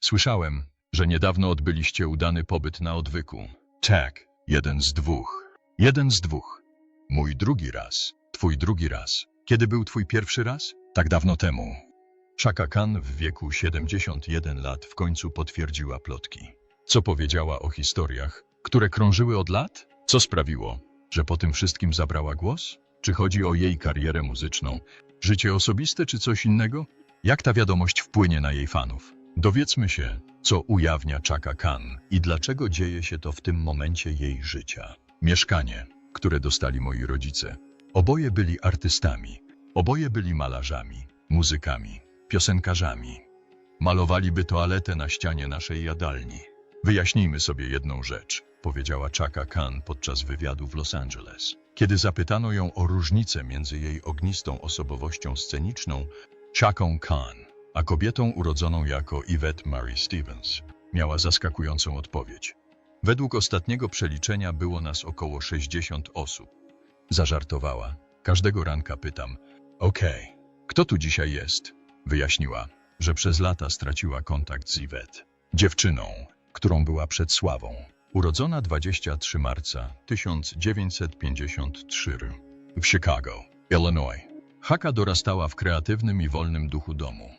Słyszałem, że niedawno odbyliście udany pobyt na odwyku. Tak, jeden z dwóch. Jeden z dwóch. Mój drugi raz. Twój drugi raz. Kiedy był twój pierwszy raz? Tak dawno temu. Chaka Khan w wieku 71 lat w końcu potwierdziła plotki. Co powiedziała o historiach, które krążyły od lat? Co sprawiło, że po tym wszystkim zabrała głos? Czy chodzi o jej karierę muzyczną, życie osobiste czy coś innego? Jak ta wiadomość wpłynie na jej fanów? Dowiedzmy się, co ujawnia Chaka Khan i dlaczego dzieje się to w tym momencie jej życia. Mieszkanie, które dostali moi rodzice. Oboje byli artystami, oboje byli malarzami, muzykami, piosenkarzami. Malowaliby toaletę na ścianie naszej jadalni. Wyjaśnijmy sobie jedną rzecz, powiedziała Chaka Khan podczas wywiadu w Los Angeles. Kiedy zapytano ją o różnicę między jej ognistą osobowością sceniczną, Chaką Khan, a kobietą urodzoną jako Yvette Marie Stevens, miała zaskakującą odpowiedź. Według ostatniego przeliczenia było nas około 60 osób. Zażartowała. Każdego ranka pytam, okej, kto tu dzisiaj jest? Wyjaśniła, że przez lata straciła kontakt z Yvette, dziewczyną, którą była przed sławą. Urodzona 23 marca 1953 w Chicago, Illinois. Haka dorastała w kreatywnym i wolnym duchu domu.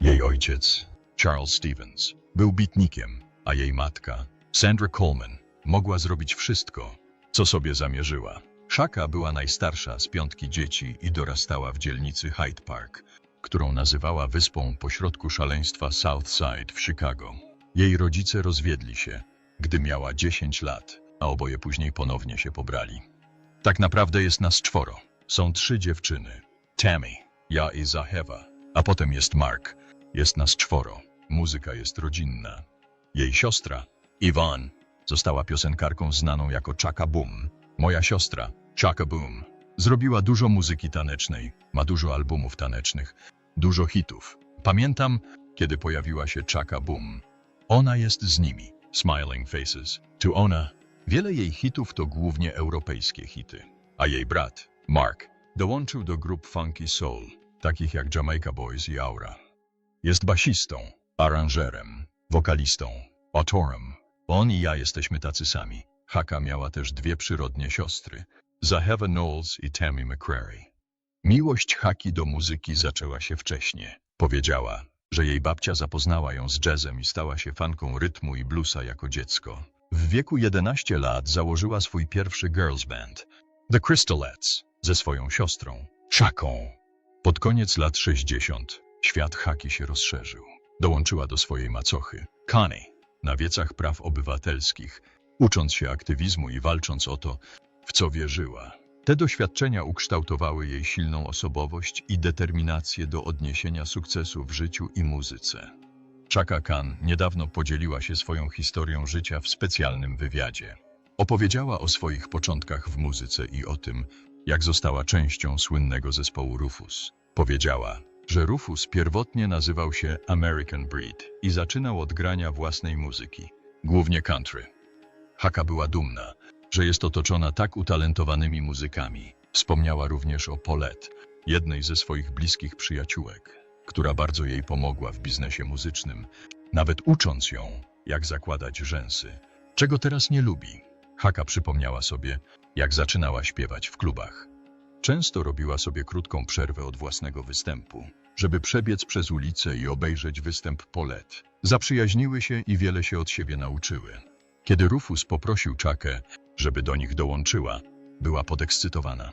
Jej ojciec, Charles Stevens, był bitnikiem, a jej matka, Sandra Coleman, mogła zrobić wszystko, co sobie zamierzyła. Shaka była najstarsza z piątki dzieci i dorastała w dzielnicy Hyde Park, którą nazywała wyspą pośrodku szaleństwa Southside w Chicago. Jej rodzice rozwiedli się, gdy miała 10 lat, a oboje później ponownie się pobrali. Tak naprawdę jest nas czworo. Są trzy dziewczyny. Tammy, ja i Zahewa, a potem jest Mark. Jest nas czworo. Muzyka jest rodzinna. Jej siostra, Yvonne, została piosenkarką znaną jako Chaka Boom. Moja siostra, Chaka Boom, zrobiła dużo muzyki tanecznej, ma dużo albumów tanecznych, dużo hitów. Pamiętam, kiedy pojawiła się Chaka Boom. Ona jest z nimi. Smiling Faces. To ona. Wiele jej hitów to głównie europejskie hity. A jej brat, Mark, dołączył do grup funky soul, takich jak Jamaica Boys i Aura. Jest basistą, aranżerem, wokalistą, autorem. On i ja jesteśmy tacy sami. Haka miała też dwie przyrodnie siostry, Zaheva Knowles i Tammy McCrary. Miłość Haki do muzyki zaczęła się wcześnie. Powiedziała, że jej babcia zapoznała ją z jazzem i stała się fanką rytmu i bluesa jako dziecko. W wieku 11 lat założyła swój pierwszy girls band, The Crystalettes, ze swoją siostrą, Chaką. Pod koniec lat 60 świat Haki się rozszerzył. Dołączyła do swojej macochy, Connie, na wiecach praw obywatelskich, ucząc się aktywizmu i walcząc o to, w co wierzyła. Te doświadczenia ukształtowały jej silną osobowość i determinację do odniesienia sukcesu w życiu i muzyce. Chaka Khan niedawno podzieliła się swoją historią życia w specjalnym wywiadzie. Opowiedziała o swoich początkach w muzyce i o tym, jak została częścią słynnego zespołu Rufus. Powiedziała, że Rufus pierwotnie nazywał się American Breed i zaczynał od grania własnej muzyki, głównie country. Haka była dumna, że jest otoczona tak utalentowanymi muzykami. Wspomniała również o Paulette, jednej ze swoich bliskich przyjaciółek, która bardzo jej pomogła w biznesie muzycznym, nawet ucząc ją, jak zakładać rzęsy. Czego teraz nie lubi? Haka przypomniała sobie, jak zaczynała śpiewać w klubach. Często robiła sobie krótką przerwę od własnego występu, żeby przebiec przez ulicę i obejrzeć występ Paulette. Zaprzyjaźniły się i wiele się od siebie nauczyły. Kiedy Rufus poprosił Czakę, żeby do nich dołączyła, była podekscytowana.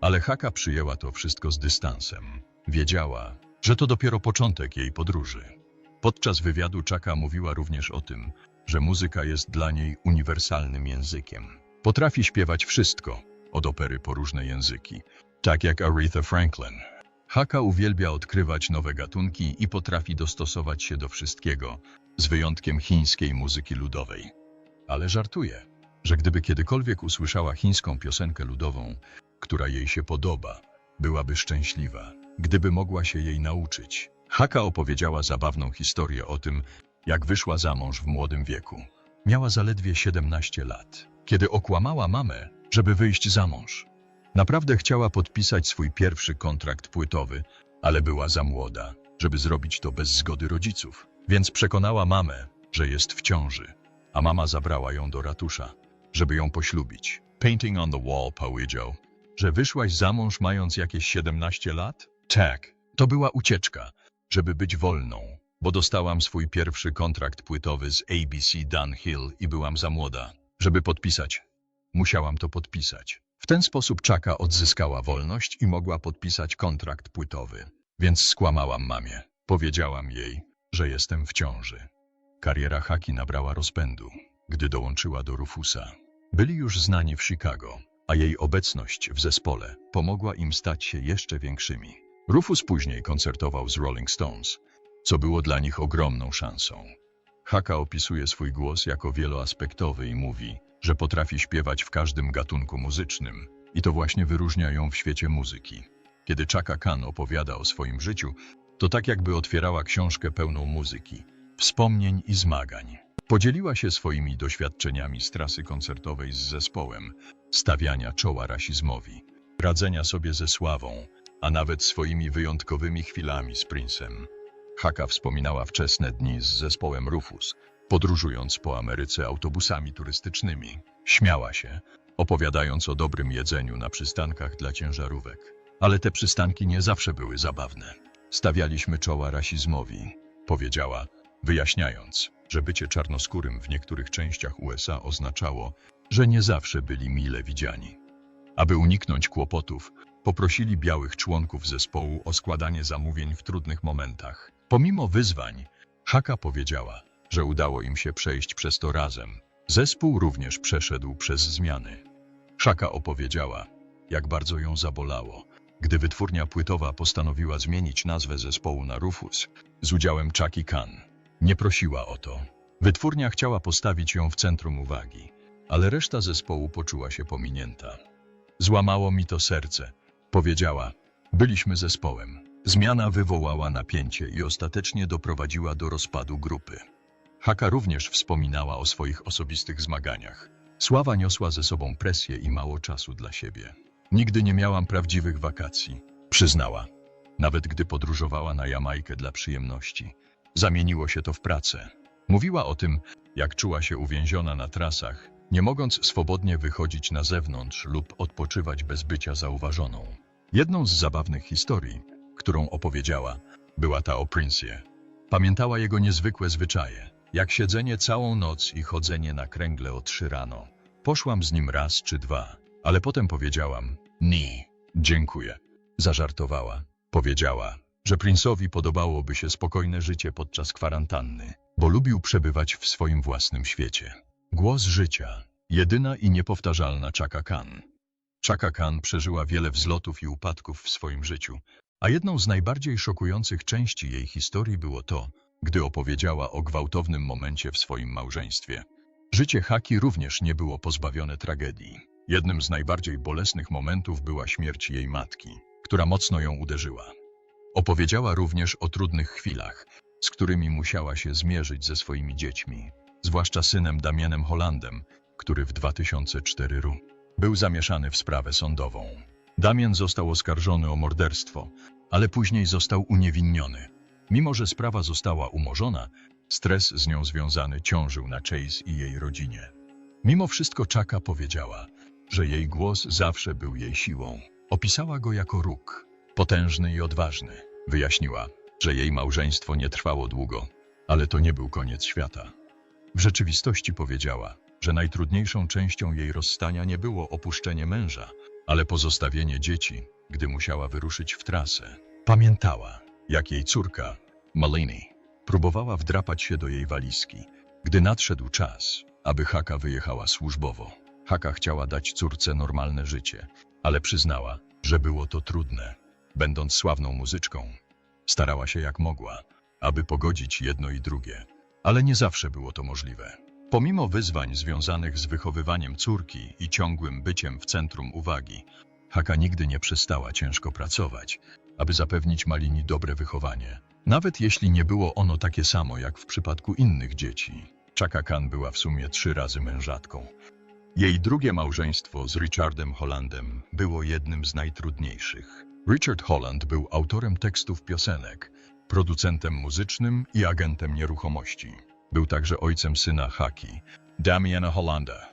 Ale Haka przyjęła to wszystko z dystansem. Wiedziała, że to dopiero początek jej podróży. Podczas wywiadu Czaka mówiła również o tym, że muzyka jest dla niej uniwersalnym językiem. Potrafi śpiewać wszystko, od opery po różne języki, tak jak Aretha Franklin. Haka uwielbia odkrywać nowe gatunki i potrafi dostosować się do wszystkiego, z wyjątkiem chińskiej muzyki ludowej. Ale żartuje, że gdyby kiedykolwiek usłyszała chińską piosenkę ludową, która jej się podoba, byłaby szczęśliwa, gdyby mogła się jej nauczyć. Haka opowiedziała zabawną historię o tym, jak wyszła za mąż w młodym wieku. Miała zaledwie 17 lat, kiedy okłamała mamę, żeby wyjść za mąż. Naprawdę chciała podpisać swój pierwszy kontrakt płytowy, ale była za młoda, żeby zrobić to bez zgody rodziców. Więc przekonała mamę, że jest w ciąży, a mama zabrała ją do ratusza, żeby ją poślubić. Painting on the wall powiedział, że wyszłaś za mąż mając jakieś 17 lat? Tak, to była ucieczka, żeby być wolną, bo dostałam swój pierwszy kontrakt płytowy z ABC Dunhill i byłam za młoda, żeby podpisać. Musiałam to podpisać. W ten sposób Czaka odzyskała wolność i mogła podpisać kontrakt płytowy. Więc skłamałam mamie. Powiedziałam jej, że jestem w ciąży. Kariera Haki nabrała rozpędu, gdy dołączyła do Rufusa. Byli już znani w Chicago, a jej obecność w zespole pomogła im stać się jeszcze większymi. Rufus później koncertował z Rolling Stones, co było dla nich ogromną szansą. Haka opisuje swój głos jako wieloaspektowy i mówi, że potrafi śpiewać w każdym gatunku muzycznym i to właśnie wyróżnia ją w świecie muzyki. Kiedy Chaka Khan opowiada o swoim życiu, to tak jakby otwierała książkę pełną muzyki, wspomnień i zmagań. Podzieliła się swoimi doświadczeniami z trasy koncertowej z zespołem, stawiania czoła rasizmowi, radzenia sobie ze sławą, a nawet swoimi wyjątkowymi chwilami z Princem. Haka wspominała wczesne dni z zespołem Rufus, podróżując po Ameryce autobusami turystycznymi. Śmiała się, opowiadając o dobrym jedzeniu na przystankach dla ciężarówek. Ale te przystanki nie zawsze były zabawne. Stawialiśmy czoła rasizmowi, powiedziała, wyjaśniając, że bycie czarnoskórym w niektórych częściach USA oznaczało, że nie zawsze byli mile widziani. Aby uniknąć kłopotów, poprosili białych członków zespołu o składanie zamówień w trudnych momentach. Pomimo wyzwań, Haka powiedziała, że udało im się przejść przez to razem. Zespół również przeszedł przez zmiany. Haka opowiedziała, jak bardzo ją zabolało, gdy wytwórnia płytowa postanowiła zmienić nazwę zespołu na Rufus z udziałem Chucky Khan. Nie prosiła o to. Wytwórnia chciała postawić ją w centrum uwagi, ale reszta zespołu poczuła się pominięta. Złamało mi to serce, powiedziała. Byliśmy zespołem. Zmiana wywołała napięcie i ostatecznie doprowadziła do rozpadu grupy. Haka również wspominała o swoich osobistych zmaganiach. Sława niosła ze sobą presję i mało czasu dla siebie. Nigdy nie miałam prawdziwych wakacji, przyznała. Nawet gdy podróżowała na Jamajkę dla przyjemności. Zamieniło się to w pracę. Mówiła o tym, jak czuła się uwięziona na trasach, nie mogąc swobodnie wychodzić na zewnątrz lub odpoczywać bez bycia zauważoną. Jedną z zabawnych historii, którą opowiedziała, była ta o Prince'ie. Pamiętała jego niezwykłe zwyczaje, jak siedzenie całą noc i chodzenie na kręgle o trzy rano. Poszłam z nim raz czy dwa, ale potem powiedziałam, ni, dziękuję. Zażartowała. Powiedziała, że Prince'owi podobałoby się spokojne życie podczas kwarantanny, bo lubił przebywać w swoim własnym świecie. Głos życia. Jedyna i niepowtarzalna Chaka Khan. Chaka Khan przeżyła wiele wzlotów i upadków w swoim życiu, a jedną z najbardziej szokujących części jej historii było to, gdy opowiedziała o gwałtownym momencie w swoim małżeństwie. Życie Haki również nie było pozbawione tragedii. Jednym z najbardziej bolesnych momentów była śmierć jej matki, która mocno ją uderzyła. Opowiedziała również o trudnych chwilach, z którymi musiała się zmierzyć ze swoimi dziećmi, zwłaszcza synem Damienem Hollandem, który w 2004 r. był zamieszany w sprawę sądową. Damien został oskarżony o morderstwo, ale później został uniewinniony. Mimo, że sprawa została umorzona, stres z nią związany ciążył na Chase i jej rodzinie. Mimo wszystko Chaka powiedziała, że jej głos zawsze był jej siłą. Opisała go jako róg, potężny i odważny. Wyjaśniła, że jej małżeństwo nie trwało długo, ale to nie był koniec świata. W rzeczywistości powiedziała, że najtrudniejszą częścią jej rozstania nie było opuszczenie męża, ale pozostawienie dzieci, gdy musiała wyruszyć w trasę. Pamiętała, jak jej córka, Malini, próbowała wdrapać się do jej walizki, gdy nadszedł czas, aby Haka wyjechała służbowo. Haka chciała dać córce normalne życie, ale przyznała, że było to trudne. Będąc sławną muzyczką, starała się jak mogła, aby pogodzić jedno i drugie, ale nie zawsze było to możliwe. Pomimo wyzwań związanych z wychowywaniem córki i ciągłym byciem w centrum uwagi, Haka nigdy nie przestała ciężko pracować, aby zapewnić Malini dobre wychowanie, nawet jeśli nie było ono takie samo jak w przypadku innych dzieci. Chaka Khan była w sumie trzy razy mężatką. Jej drugie małżeństwo z Richardem Hollandem było jednym z najtrudniejszych. Richard Holland był autorem tekstów piosenek, producentem muzycznym i agentem nieruchomości. Był także ojcem syna Haki, Damiana Hollanda.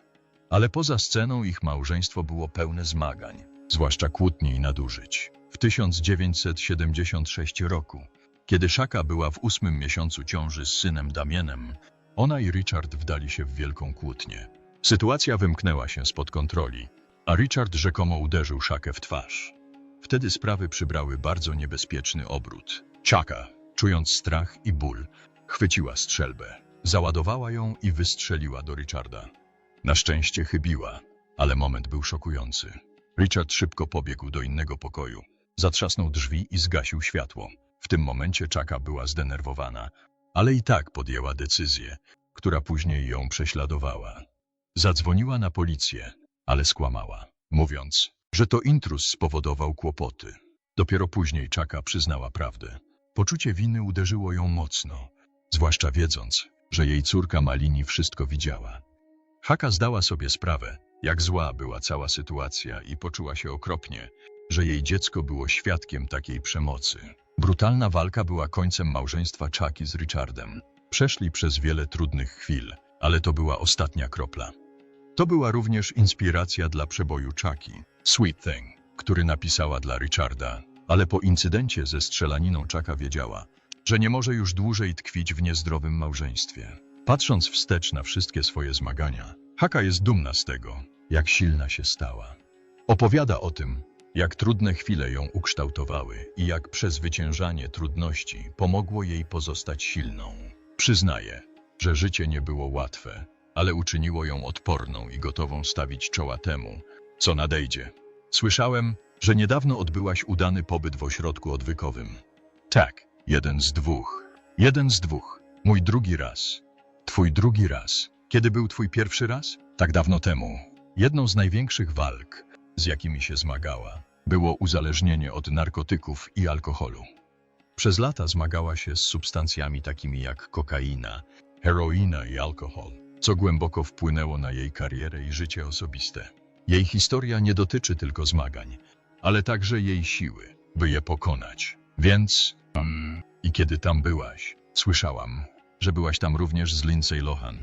Ale poza sceną ich małżeństwo było pełne zmagań, zwłaszcza kłótni i nadużyć. W 1976 roku, kiedy Szaka była w ósmym miesiącu ciąży z synem Damienem, ona i Richard wdali się w wielką kłótnię. Sytuacja wymknęła się spod kontroli, a Richard rzekomo uderzył Szakę w twarz. Wtedy sprawy przybrały bardzo niebezpieczny obrót. Chaka, czując strach i ból, chwyciła strzelbę, załadowała ją i wystrzeliła do Richarda. Na szczęście chybiła, ale moment był szokujący. Richard szybko pobiegł do innego pokoju, zatrzasnął drzwi i zgasił światło. W tym momencie Chaka była zdenerwowana, ale i tak podjęła decyzję, która później ją prześladowała. Zadzwoniła na policję, ale skłamała, mówiąc, że to intruz spowodował kłopoty. Dopiero później Chaka przyznała prawdę. Poczucie winy uderzyło ją mocno, zwłaszcza wiedząc, że jej córka Malini wszystko widziała. Haka zdała sobie sprawę, jak zła była cała sytuacja i poczuła się okropnie, że jej dziecko było świadkiem takiej przemocy. Brutalna walka była końcem małżeństwa Chucky z Richardem. Przeszli przez wiele trudnych chwil, ale to była ostatnia kropla. To była również inspiracja dla przeboju Chucky, Sweet Thing, który napisała dla Richarda, ale po incydencie ze strzelaniną Chucka wiedziała, że nie może już dłużej tkwić w niezdrowym małżeństwie. Patrząc wstecz na wszystkie swoje zmagania, Haka jest dumna z tego, jak silna się stała. Opowiada o tym, jak trudne chwile ją ukształtowały i jak przezwyciężanie trudności pomogło jej pozostać silną. Przyznaje, że życie nie było łatwe, ale uczyniło ją odporną i gotową stawić czoła temu, co nadejdzie. Słyszałem, że niedawno odbyłaś udany pobyt w ośrodku odwykowym. Tak, jeden z dwóch. Jeden z dwóch. Mój drugi raz. Twój drugi raz. Kiedy był twój pierwszy raz? Tak dawno temu. Jedną z największych walk, z jakimi się zmagała, było uzależnienie od narkotyków i alkoholu. Przez lata zmagała się z substancjami takimi jak kokaina, heroina i alkohol, co głęboko wpłynęło na jej karierę i życie osobiste. Jej historia nie dotyczy tylko zmagań, ale także jej siły, by je pokonać. Więc, um, i kiedy tam byłaś, słyszałam, że byłaś tam również z Lindsay Lohan.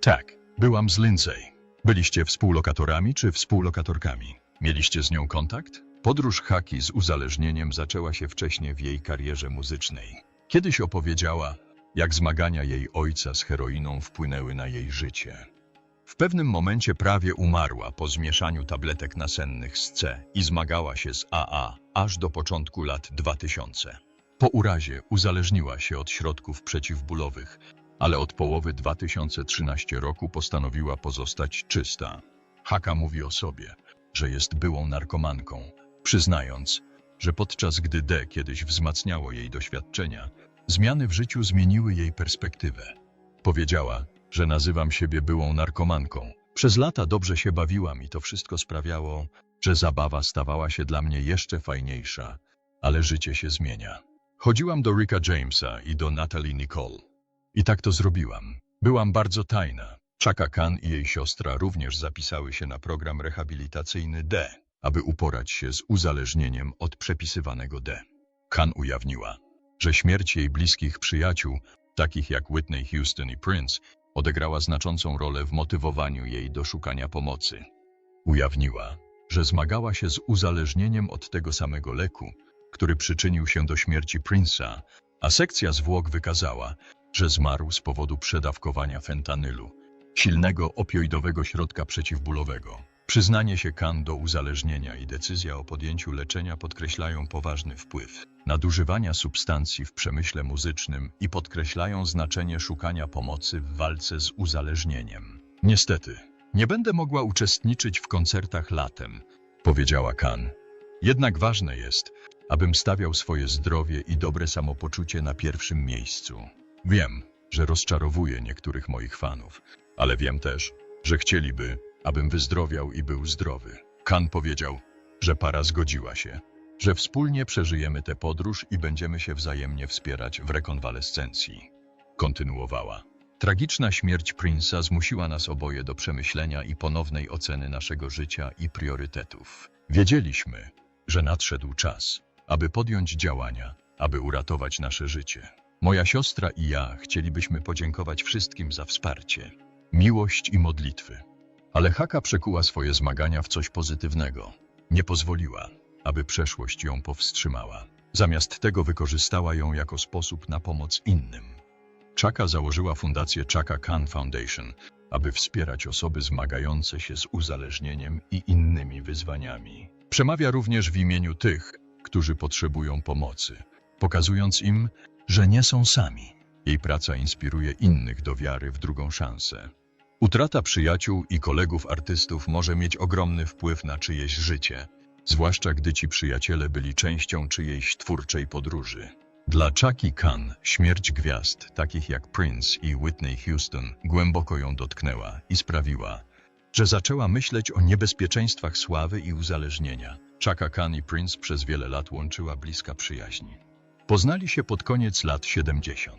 Tak, byłam z Lindsay. Byliście współlokatorami czy współlokatorkami? Mieliście z nią kontakt? Podróż Haki z uzależnieniem zaczęła się wcześniej w jej karierze muzycznej. Kiedyś opowiedziała, jak zmagania jej ojca z heroiną wpłynęły na jej życie. W pewnym momencie prawie umarła po zmieszaniu tabletek nasennych z C i zmagała się z AA aż do początku lat 2000. Po urazie uzależniła się od środków przeciwbólowych, ale od połowy 2013 roku postanowiła pozostać czysta. Haka mówi o sobie, że jest byłą narkomanką, przyznając, że podczas gdy D kiedyś wzmacniało jej doświadczenia, zmiany w życiu zmieniły jej perspektywę. Powiedziała, że nazywam siebie byłą narkomanką. Przez lata dobrze się bawiłam i to wszystko sprawiało, że zabawa stawała się dla mnie jeszcze fajniejsza, ale życie się zmienia. Chodziłam do Ricka Jamesa i do Natalie Nicole. I tak to zrobiłam. Byłam bardzo tajna. Chaka Khan i jej siostra również zapisały się na program rehabilitacyjny D, aby uporać się z uzależnieniem od przepisywanego D. Khan ujawniła, że śmierć jej bliskich przyjaciół, takich jak Whitney Houston i Prince, odegrała znaczącą rolę w motywowaniu jej do szukania pomocy. Ujawniła, że zmagała się z uzależnieniem od tego samego leku, który przyczynił się do śmierci Prince'a, a sekcja zwłok wykazała, że zmarł z powodu przedawkowania fentanylu, silnego opioidowego środka przeciwbólowego. Przyznanie się Kan do uzależnienia i decyzja o podjęciu leczenia podkreślają poważny wpływ nadużywania substancji w przemyśle muzycznym i podkreślają znaczenie szukania pomocy w walce z uzależnieniem. Niestety, nie będę mogła uczestniczyć w koncertach latem, powiedziała Kan. Jednak ważne jest, abym stawiał swoje zdrowie i dobre samopoczucie na pierwszym miejscu. Wiem, że rozczarowuję niektórych moich fanów, ale wiem też, że chcieliby, abym wyzdrowiał i był zdrowy. Kan powiedział, że para zgodziła się, że wspólnie przeżyjemy tę podróż i będziemy się wzajemnie wspierać w rekonwalescencji. Kontynuowała. Tragiczna śmierć Prince'a zmusiła nas oboje do przemyślenia i ponownej oceny naszego życia i priorytetów. Wiedzieliśmy, że nadszedł czas, aby podjąć działania, aby uratować nasze życie. Moja siostra i ja chcielibyśmy podziękować wszystkim za wsparcie, miłość i modlitwy. Ale Haka przekuła swoje zmagania w coś pozytywnego. Nie pozwoliła, aby przeszłość ją powstrzymała. Zamiast tego wykorzystała ją jako sposób na pomoc innym. Chaka założyła fundację Chaka Khan Foundation, aby wspierać osoby zmagające się z uzależnieniem i innymi wyzwaniami. Przemawia również w imieniu tych, którzy potrzebują pomocy, pokazując im, że nie są sami. Jej praca inspiruje innych do wiary w drugą szansę. Utrata przyjaciół i kolegów artystów może mieć ogromny wpływ na czyjeś życie, zwłaszcza gdy ci przyjaciele byli częścią czyjejś twórczej podróży. Dla Chucky Khan śmierć gwiazd, takich jak Prince i Whitney Houston, głęboko ją dotknęła i sprawiła, że zaczęła myśleć o niebezpieczeństwach sławy i uzależnienia. Chaka Khan i Prince przez wiele lat łączyła bliska przyjaźń. Poznali się pod koniec lat 70.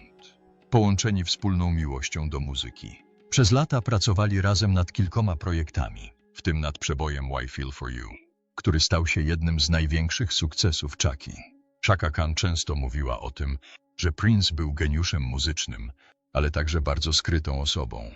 Połączeni wspólną miłością do muzyki. Przez lata pracowali razem nad kilkoma projektami, w tym nad przebojem Why Feel For You, który stał się jednym z największych sukcesów Chucky. Chaka Khan często mówiła o tym, że Prince był geniuszem muzycznym, ale także bardzo skrytą osobą.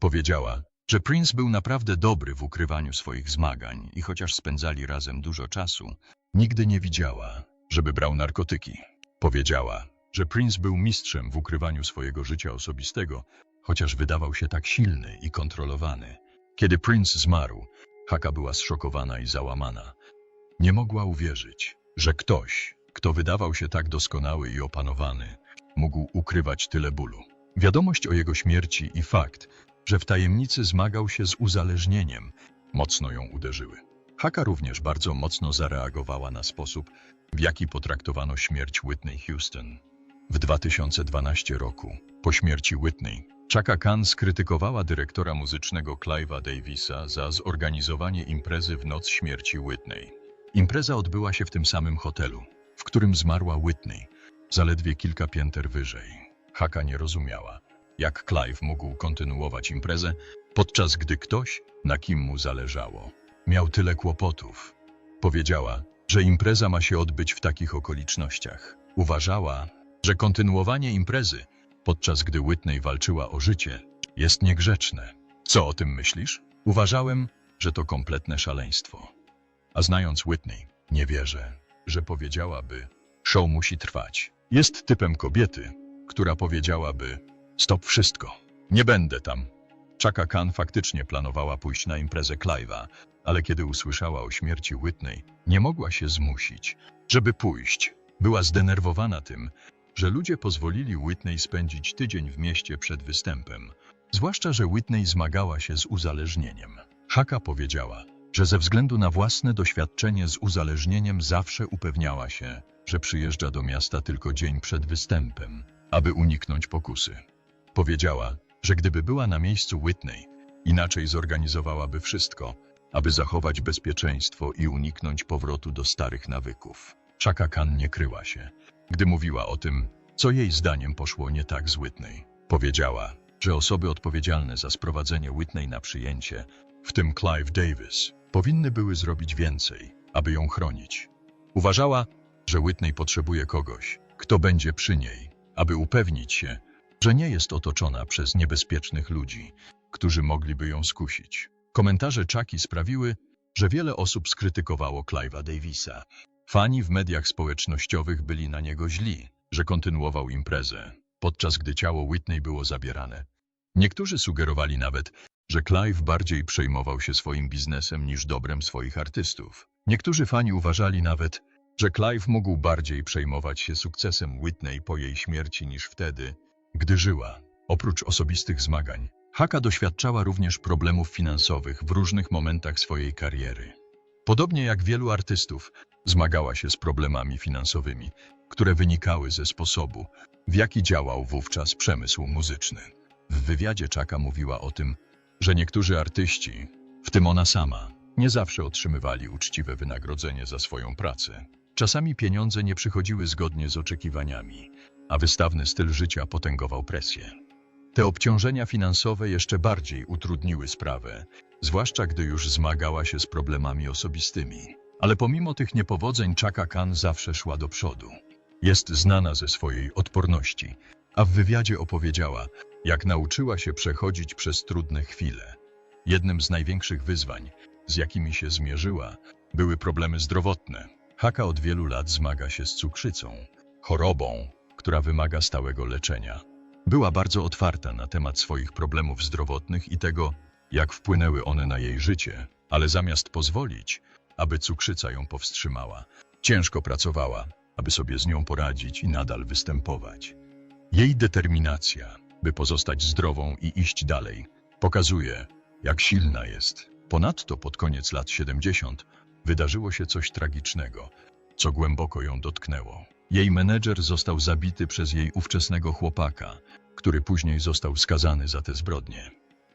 Powiedziała, że Prince był naprawdę dobry w ukrywaniu swoich zmagań i chociaż spędzali razem dużo czasu, nigdy nie widziała, żeby brał narkotyki. Powiedziała, że Prince był mistrzem w ukrywaniu swojego życia osobistego, chociaż wydawał się tak silny i kontrolowany. Kiedy Prince zmarł, Haka była zszokowana i załamana. Nie mogła uwierzyć, że ktoś, kto wydawał się tak doskonały i opanowany, mógł ukrywać tyle bólu. Wiadomość o jego śmierci i fakt, że w tajemnicy zmagał się z uzależnieniem, mocno ją uderzyły. Haka również bardzo mocno zareagowała na sposób, w jaki potraktowano śmierć Whitney Houston. W 2012 roku, po śmierci Whitney, Chaka Khan skrytykowała dyrektora muzycznego Clive'a Davisa za zorganizowanie imprezy w noc śmierci Whitney. Impreza odbyła się w tym samym hotelu, w którym zmarła Whitney, zaledwie kilka pięter wyżej. Haka nie rozumiała, jak Clive mógł kontynuować imprezę, podczas gdy ktoś, na kim mu zależało, miał tyle kłopotów. Powiedziała, że impreza ma się odbyć w takich okolicznościach. Uważała, że kontynuowanie imprezy, podczas gdy Whitney walczyła o życie, jest niegrzeczne. Co o tym myślisz? Uważałem, że to kompletne szaleństwo. A znając Whitney, nie wierzę, że powiedziałaby: Show musi trwać. Jest typem kobiety, która powiedziałaby: Stop wszystko, nie będę tam. Chaka Khan faktycznie planowała pójść na imprezę Clive'a, ale kiedy usłyszała o śmierci Whitney, nie mogła się zmusić, żeby pójść. Była zdenerwowana tym, że ludzie pozwolili Whitney spędzić tydzień w mieście przed występem, zwłaszcza, że Whitney zmagała się z uzależnieniem. Haka powiedziała, że ze względu na własne doświadczenie z uzależnieniem zawsze upewniała się, że przyjeżdża do miasta tylko dzień przed występem, aby uniknąć pokusy. Powiedziała, że gdyby była na miejscu Whitney, inaczej zorganizowałaby wszystko, aby zachować bezpieczeństwo i uniknąć powrotu do starych nawyków. Chaka Khan nie kryła się, gdy mówiła o tym, co jej zdaniem poszło nie tak z Whitney. Powiedziała, że osoby odpowiedzialne za sprowadzenie Whitney na przyjęcie, w tym Clive Davis, powinny były zrobić więcej, aby ją chronić. Uważała, że Whitney potrzebuje kogoś, kto będzie przy niej, aby upewnić się, że nie jest otoczona przez niebezpiecznych ludzi, którzy mogliby ją skusić. Komentarze Chucky sprawiły, że wiele osób skrytykowało Clive'a Davisa. Fani w mediach społecznościowych byli na niego źli, że kontynuował imprezę, podczas gdy ciało Whitney było zabierane. Niektórzy sugerowali nawet, że Clive bardziej przejmował się swoim biznesem niż dobrem swoich artystów. Niektórzy fani uważali nawet, że Clive mógł bardziej przejmować się sukcesem Whitney po jej śmierci niż wtedy, gdy żyła. Oprócz osobistych zmagań, Haka doświadczała również problemów finansowych w różnych momentach swojej kariery. Podobnie jak wielu artystów, zmagała się z problemami finansowymi, które wynikały ze sposobu, w jaki działał wówczas przemysł muzyczny. W wywiadzie Czaka mówiła o tym, że niektórzy artyści, w tym ona sama, nie zawsze otrzymywali uczciwe wynagrodzenie za swoją pracę. Czasami pieniądze nie przychodziły zgodnie z oczekiwaniami, a wystawny styl życia potęgował presję. Te obciążenia finansowe jeszcze bardziej utrudniły sprawę, zwłaszcza gdy już zmagała się z problemami osobistymi. Ale pomimo tych niepowodzeń Chaka Khan zawsze szła do przodu. Jest znana ze swojej odporności, a w wywiadzie opowiedziała, jak nauczyła się przechodzić przez trudne chwile. Jednym z największych wyzwań, z jakimi się zmierzyła, były problemy zdrowotne. Haka od wielu lat zmaga się z cukrzycą, chorobą, która wymaga stałego leczenia. Była bardzo otwarta na temat swoich problemów zdrowotnych i tego, jak wpłynęły one na jej życie, ale zamiast pozwolić, aby cukrzyca ją powstrzymała, ciężko pracowała, aby sobie z nią poradzić i nadal występować. Jej determinacja, by pozostać zdrową i iść dalej, pokazuje, jak silna jest. Ponadto pod koniec lat 70 wydarzyło się coś tragicznego, co głęboko ją dotknęło. Jej menedżer został zabity przez jej ówczesnego chłopaka, który później został skazany za te zbrodnie.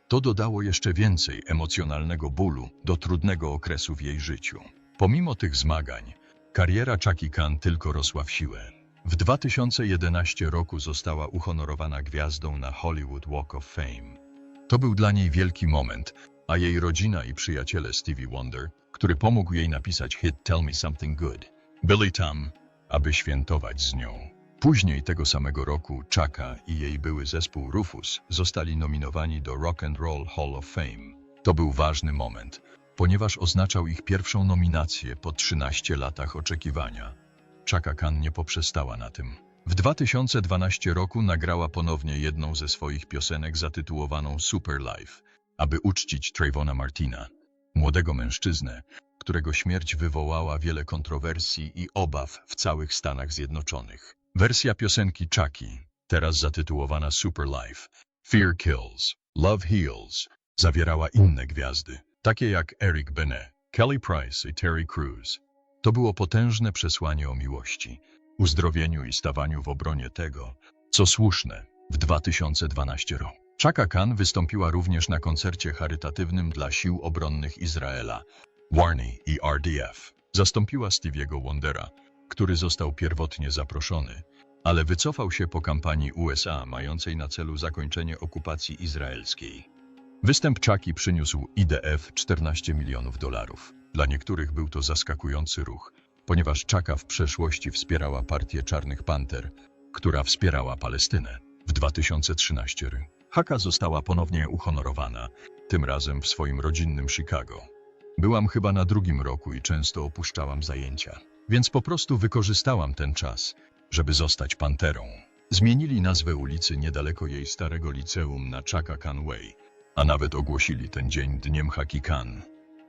To dodało jeszcze więcej emocjonalnego bólu do trudnego okresu w jej życiu. Pomimo tych zmagań, kariera Chucky Khan tylko rosła w siłę. W 2011 roku została uhonorowana gwiazdą na Hollywood Walk of Fame. To był dla niej wielki moment, a jej rodzina i przyjaciele Stevie Wonder, który pomógł jej napisać hit Tell Me Something Good, byli tam, aby świętować z nią. Później tego samego roku Chaka i jej były zespół Rufus zostali nominowani do Rock and Roll Hall of Fame. To był ważny moment, ponieważ oznaczał ich pierwszą nominację po 13 latach oczekiwania. Chaka Khan nie poprzestała na tym. W 2012 roku nagrała ponownie jedną ze swoich piosenek zatytułowaną Super Life, aby uczcić Trayvona Martina, młodego mężczyznę, którego śmierć wywołała wiele kontrowersji i obaw w całych Stanach Zjednoczonych. Wersja piosenki Chucky, teraz zatytułowana Super Life, Fear Kills, Love Heals, zawierała inne gwiazdy, takie jak Eric Benet, Kelly Price i Terry Crews. To było potężne przesłanie o miłości, uzdrowieniu i stawaniu w obronie tego, co słuszne w 2012 roku. Chaka Khan wystąpiła również na koncercie charytatywnym dla sił obronnych Izraela, Warney i RDF. Zastąpiła Stevie'ego Wondera, który został pierwotnie zaproszony, ale wycofał się po kampanii USA mającej na celu zakończenie okupacji izraelskiej. Występ Chucky przyniósł IDF 14 milionów dolarów. Dla niektórych był to zaskakujący ruch, ponieważ Chaka w przeszłości wspierała partię Czarnych Panter, która wspierała Palestynę. W 2013 r. Haka została ponownie uhonorowana, tym razem w swoim rodzinnym Chicago. Byłam chyba na drugim roku i często opuszczałam zajęcia, więc po prostu wykorzystałam ten czas, żeby zostać panterą. Zmienili nazwę ulicy niedaleko jej starego liceum na Chaka Khan Way, a nawet ogłosili ten dzień Dniem Haki Khan.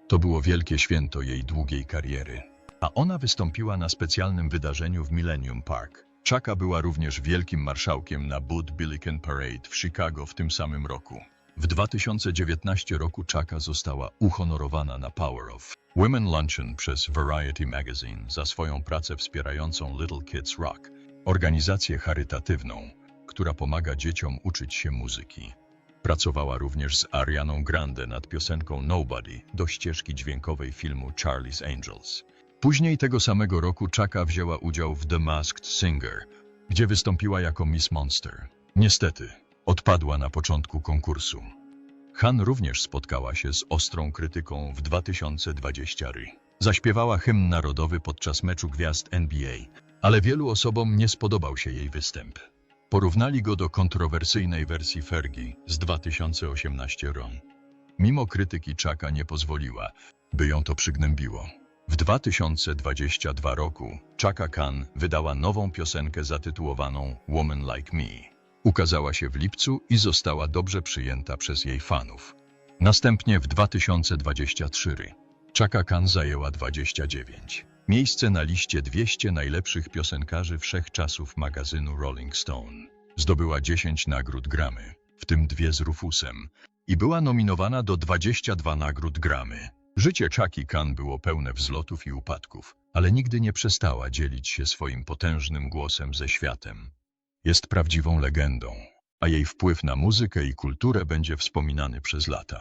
To było wielkie święto jej długiej kariery. A ona wystąpiła na specjalnym wydarzeniu w Millennium Park. Chaka była również wielkim marszałkiem na Bud Billiken Parade w Chicago w tym samym roku. W 2019 roku Chaka została uhonorowana na Power of Women Luncheon przez Variety Magazine za swoją pracę wspierającą Little Kids Rock, organizację charytatywną, która pomaga dzieciom uczyć się muzyki. Pracowała również z Arianą Grande nad piosenką Nobody do ścieżki dźwiękowej filmu Charlie's Angels. Później tego samego roku Chaka wzięła udział w The Masked Singer, gdzie wystąpiła jako Miss Monster. Niestety, odpadła na początku konkursu. Han również spotkała się z ostrą krytyką w 2020 r. Zaśpiewała hymn narodowy podczas meczu gwiazd NBA, ale wielu osobom nie spodobał się jej występ. Porównali go do kontrowersyjnej wersji Fergie z 2018 roku. Mimo krytyki Chaka nie pozwoliła, by ją to przygnębiło. W 2022 roku Chaka Khan wydała nową piosenkę zatytułowaną Woman Like Me. Ukazała się w lipcu i została dobrze przyjęta przez jej fanów. Następnie w 2023 Chaka Khan zajęła 29 miejsce na liście 200 najlepszych piosenkarzy wszechczasów magazynu Rolling Stone. Zdobyła 10 nagród Grammy, w tym dwie z Rufusem, i była nominowana do 22 nagród Grammy. Życie Chucky Khan było pełne wzlotów i upadków, ale nigdy nie przestała dzielić się swoim potężnym głosem ze światem. Jest prawdziwą legendą, a jej wpływ na muzykę i kulturę będzie wspominany przez lata.